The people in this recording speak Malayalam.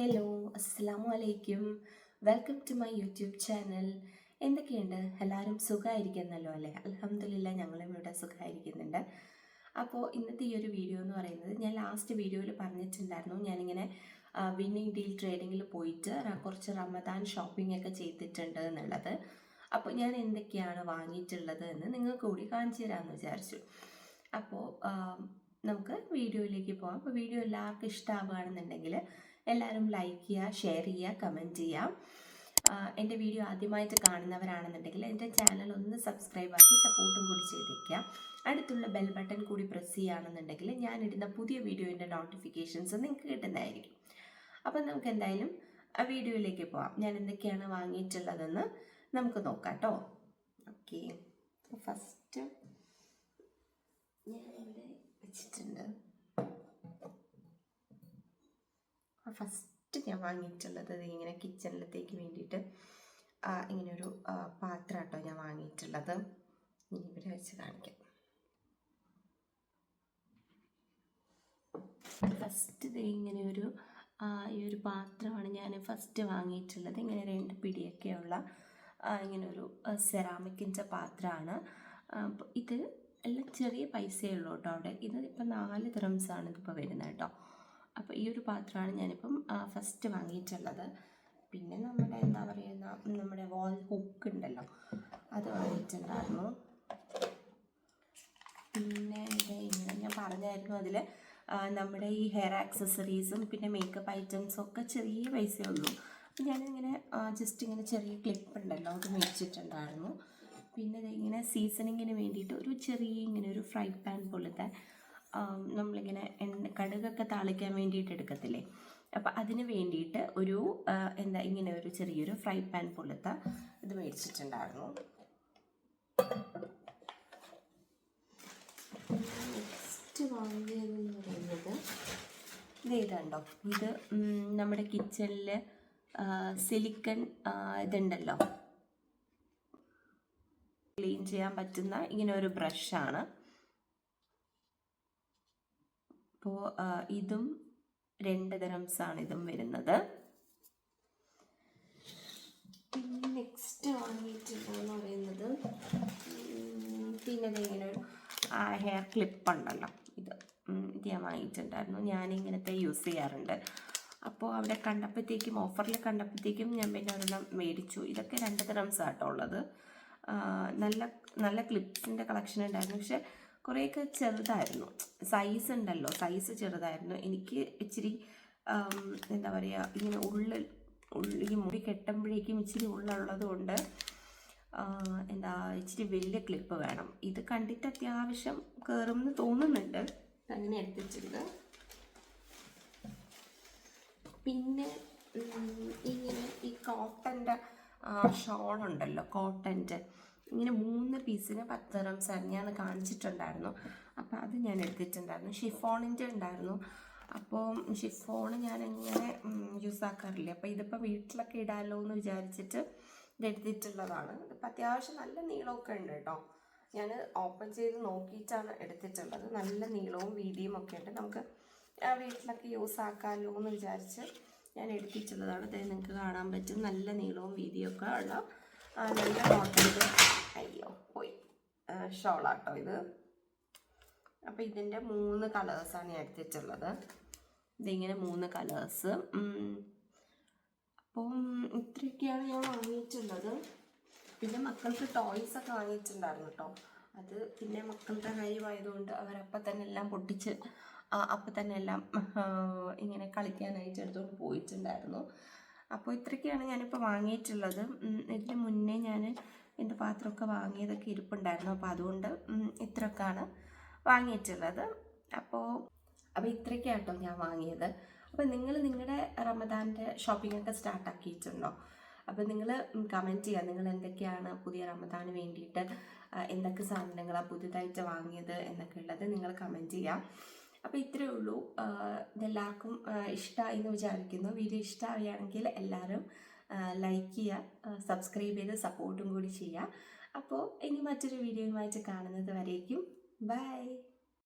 ഹലോ അസ്സാം വലൈക്കും welcome to my YouTube channel എന്തൊക്കെയുണ്ട്? എല്ലാവരും സുഖമായിരിക്കുന്നല്ലോ അല്ലേ? അലഹമില്ല ഞങ്ങളും ഇവിടെ സുഖമായിരിക്കുന്നുണ്ട് അപ്പോൾ ഇന്നത്തെ ഈ ഒരു വീഡിയോ എന്ന് പറയുന്നത് ഞാൻ ലാസ്റ്റ് വീഡിയോയിൽ പറഞ്ഞിട്ടുണ്ടായിരുന്നു. ഞാനിങ്ങനെ വിന്നിങ് ഡീൽ ട്രേഡിങ്ങിൽ പോയിട്ട് കുറച്ച് റമദാൻ ഷോപ്പിംഗ് ഒക്കെ ചെയ്തിട്ടുണ്ട് എന്നുള്ളത്. അപ്പോൾ ഞാൻ എന്തൊക്കെയാണ് വാങ്ങിയിട്ടുള്ളത് എന്ന് നിങ്ങൾക്ക് കൂടി കാണിച്ചു തരാമെന്ന് വിചാരിച്ചു. അപ്പോൾ നമുക്ക് വീഡിയോയിലേക്ക് പോകാം അപ്പോൾ വീഡിയോ എല്ലാവർക്കും ഇഷ്ടമാവുകയാണെന്നുണ്ടെങ്കിൽ എല്ലാവരും ലൈക്ക് ചെയ്യുക ഷെയർ ചെയ്യുക കമന്റ് ചെയ്യാം ആഹ് എന്റെ വീഡിയോ ആദ്യമായിട്ട് കാണുന്നവരാണെന്നുണ്ടെങ്കിൽ എന്റെ ചാനൽ ഒന്ന് സബ്സ്ക്രൈബ് ആക്കി സപ്പോർട്ടും കൂടി ചെയ്തേക്കുക. അടുത്തുള്ള ബെൽ ബട്ടൺ കൂടി പ്രസ് ചെയ്യുകയാണെന്നുണ്ടെങ്കിൽ ഞാനിടുന്ന പുതിയ വീഡിയോന്റെ നോട്ടിഫിക്കേഷൻസ് നിങ്ങൾക്ക് കിട്ടുന്നതായിരിക്കും. അപ്പം നമുക്ക് എന്തായാലും ആ വീഡിയോയിലേക്ക് പോവാം. ഞാൻ എന്തൊക്കെയാണ് വാങ്ങിയിട്ടുള്ളതെന്ന് നമുക്ക് നോക്കാം കേട്ടോ. ഓക്കെ ഫസ്റ്റ് ഞാൻ ഇവിടെ വെച്ചിട്ടുണ്ട്. ഫസ്റ്റ് ഞാൻ വാങ്ങിയിട്ടുള്ളത് ഇങ്ങനെ കിച്ചണിലത്തേക്ക് വേണ്ടിയിട്ട് ഇങ്ങനെയൊരു പാത്രം കേട്ടോ ഞാൻ വാങ്ങിയിട്ടുള്ളത്. ഇനി ഇവിടെ വെച്ച് കാണിക്കാം. ഫസ്റ്റ് ഇങ്ങനെ ഒരു ഈ ഒരു പാത്രമാണ് ഞാൻ ഫസ്റ്റ് വാങ്ങിയിട്ടുള്ളത്. ഇങ്ങനെ രണ്ട് പിടിയൊക്കെയുള്ള ഇങ്ങനെ ഒരു സെറാമിക്കിന്റെ പാത്രമാണ്. ഇത് എല്ലാം ചെറിയ പൈസയേ ഉള്ളൂ കേട്ടോ അവിടെ. ഇത് ഇപ്പം നാല് ആണ് ഇതിപ്പോൾ വരുന്നത് കേട്ടോ. അപ്പോൾ ഈ ഒരു പാത്രമാണ് ഞാനിപ്പം ഫസ്റ്റ് വാങ്ങിയിട്ടുള്ളത്. പിന്നെ നമ്മുടെ എന്താ പറയുക നമ്മുടെ വാൾ ഹുക്ക് ഉണ്ടല്ലോ അത് വാങ്ങിയിട്ടുണ്ടായിരുന്നു. പിന്നെ ഇങ്ങനെ ഞാൻ പറഞ്ഞായിരുന്നു അതിൽ നമ്മുടെ ഈ ഹെയർ ആക്സസറീസും പിന്നെ മേക്കപ്പ് ഐറ്റംസും ഒക്കെ ചെറിയ പൈസയേ ഉള്ളൂ. അപ്പം ഞാനിങ്ങനെ ജസ്റ്റ് ഇങ്ങനെ ചെറിയ ക്ലിപ്പ് ഉണ്ടല്ലോ അത് മേടിച്ചിട്ടുണ്ടായിരുന്നു. പിന്നെ ഇങ്ങനെ സീസണിങ്ങിന് വേണ്ടിയിട്ട് ഒരു ചെറിയ ഇങ്ങനെ ഒരു ഫ്രൈ പാൻ പോലത്തെ നമ്മളിങ്ങനെ എണ്ണ കടുകൊക്കെ താളിക്കാൻ വേണ്ടിയിട്ട് എടുക്കത്തില്ലേ? അപ്പം അതിന് വേണ്ടിയിട്ട് ഒരു എന്താ ഇങ്ങനെ ഒരു ചെറിയൊരു ഫ്രൈ പാൻ പോലത്തെ ഇത് മേടിച്ചിട്ടുണ്ടായിരുന്നു. നെക്സ്റ്റ് വാങ്ങിയതെന്ന് പറയുന്നത് ഇത് ഏതാണ്ടോ? ഇത് നമ്മുടെ കിച്ചണിൽ സിലിക്കൺ ഇതുണ്ടല്ലോ. ക്ലീൻ ചെയ്യാൻ പറ്റുന്ന ഇങ്ങനെ ഒരു ബ്രഷാണ്. അപ്പോൾ ഇതും രണ്ട് ആണ് ഇതും വരുന്നത്. പിന്നെ നെക്സ്റ്റ് വാങ്ങിയിട്ടുണ്ടെന്ന് പറയുന്നത് പിന്നെ ഇങ്ങനെ ഒരു ഹെയർ ക്ലിപ്പ് ഉണ്ടല്ലോ ഇത് ഇത് ഞാൻ വാങ്ങിയിട്ടുണ്ടായിരുന്നു. ഞാനിങ്ങനത്തെ യൂസ് ചെയ്യാറുണ്ട്. അപ്പോൾ അവിടെ കണ്ടപ്പോഴത്തേക്കും ഓഫറിൽ കണ്ടപ്പോഴത്തേക്കും ഞാൻ പിന്നെ ഒരെണ്ണം മേടിച്ചു. ഇതൊക്കെ രണ്ട് ദ്രംസ് ആട്ടോ ഉള്ളത്. നല്ല നല്ല ക്ലിപ്സിന്റെ കളക്ഷൻ ഉണ്ടായിരുന്നു. പക്ഷെ കുറേയൊക്കെ ചെറുതായിരുന്നു. സൈസ് ഉണ്ടല്ലോ. സൈസ് ചെറുതായിരുന്നു. എനിക്ക് ഇച്ചിരി എന്താ പറയുക ഇങ്ങനെ ഉള്ളിൽ ഉള്ളി മുടി കെട്ടുമ്പോഴേക്കും ഇച്ചിരി ഉള്ളുള്ളത് കൊണ്ട് എന്താ ഇച്ചിരി വലിയ ക്ലിപ്പ് വേണം. ഇത് കണ്ടിട്ട് അത്യാവശ്യം കയറും എന്ന് തോന്നുന്നുണ്ട്. അങ്ങനെ എടുത്തിട്ടുണ്ട്. പിന്നെ ഇങ്ങനെ ഈ കോട്ടന്റെ ഷോൾ ഉണ്ടല്ലോ. കോട്ടന്റെ ഇങ്ങനെ മൂന്ന് പീസിന് പത്ത് റംസ് ആയിരുന്നു ഞാൻ കാണിച്ചിട്ടുണ്ടായിരുന്നു. അപ്പോൾ അത് ഞാൻ എടുത്തിട്ടുണ്ടായിരുന്നു. ഷിഫോണിന്റെ ഉണ്ടായിരുന്നു. അപ്പോൾ ഷിഫോൺ ഞാൻ എങ്ങനെ യൂസ് ആക്കാറില്ല? അപ്പോൾ ഇതിപ്പോൾ വീട്ടിലൊക്കെ ഇടാമല്ലോ എന്ന് വിചാരിച്ചിട്ട് ഇതെടുത്തിട്ടുള്ളതാണ് ഇപ്പം അത്യാവശ്യം നല്ല നീളമൊക്കെ ഉണ്ട് കേട്ടോ. ഞാൻ ഓപ്പൺ ചെയ്ത് നോക്കിയിട്ടാണ് എടുത്തിട്ടുള്ളത്. നല്ല നീളവും വീതിയും ഒക്കെ ഉണ്ട്. നമുക്ക് വീട്ടിലൊക്കെ യൂസ് ആക്കാമല്ലോ എന്ന് വിചാരിച്ച് ഞാൻ എടുത്തിട്ടുള്ളതാണ്. അതായത് നിങ്ങൾക്ക് കാണാൻ പറ്റും. നല്ല നീളവും വീതിയൊക്കെ ഉള്ള നല്ല കോട്ടന്റെ ഷോളാട്ടോ ഇത്. അപ്പോൾ ഇതിന്റെ മൂന്ന് കളേഴ്സാണ് ഞാൻ എടുത്തിട്ടുള്ളത്. ഇതിങ്ങനെ മൂന്ന് കളേഴ്സ് അപ്പം ഇത്രയൊക്കെയാണ് ഞാൻ വാങ്ങിയിട്ടുള്ളത്. പിന്നെ മക്കൾക്ക് ടോയ്സ് ഒക്കെ വാങ്ങിയിട്ടുണ്ടായിരുന്നു കേട്ടോ അത് പിന്നെ മക്കളുടെ കാര്യമായതുകൊണ്ട് അവരപ്പം തന്നെ എല്ലാം പൊട്ടിച്ച് അപ്പം തന്നെ എല്ലാം ഇങ്ങനെ കളിക്കാനായിട്ട് എടുത്തുകൊണ്ട് പോയിട്ടുണ്ടായിരുന്നു. അപ്പോൾ ഇത്രയൊക്കെയാണ് ഞാനിപ്പോൾ വാങ്ങിയിട്ടുള്ളത്. ഇതിന് മുന്നേ ഞാൻ എന്റെ പാത്രമൊക്കെ വാങ്ങിയതൊക്കെ ഇരിപ്പുണ്ടായിരുന്നു. അപ്പോൾ അതുകൊണ്ട് ഇത്രയൊക്കെയാണ് വാങ്ങിയിട്ടുള്ളത്. അപ്പോൾ അപ്പോൾ ഇത്രയൊക്കെയാണ് കേട്ടോ ഞാൻ വാങ്ങിയത്. അപ്പോൾ നിങ്ങൾ നിങ്ങളുടെ റമദാന്റെ ഷോപ്പിംഗ് ഒക്കെ സ്റ്റാർട്ട് ആക്കിയിട്ടുണ്ടോ അപ്പോൾ നിങ്ങൾ കമന്റ് ചെയ്യുക. നിങ്ങൾ എന്തൊക്കെയാണ് പുതിയ റമദാന് വേണ്ടിയിട്ട് എന്തൊക്കെ സാധനങ്ങളാണ് പുതിയതായിട്ട് വാങ്ങിയത് എന്നൊക്കെ ഉള്ളത് നിങ്ങൾ കമന്റ് ചെയ്യാം അപ്പോൾ ഇത്രയേ ഉള്ളൂ. ഇതെല്ലാവർക്കും ഇഷ്ടമായി എന്ന് വിചാരിക്കുന്നു. വീഡിയോ ഇഷ്ടമാവുകയാണെങ്കിൽ എല്ലാവരും ലൈക്ക് ചെയ്യുക സബ്സ്ക്രൈബ് ചെയ്ത് സപ്പോർട്ടും കൂടി ചെയ്യുക. അപ്പോൾ ഇനി മറ്റൊരു വീഡിയോയുമായിട്ട് കാണുന്നത് വരേക്കും. ബൈ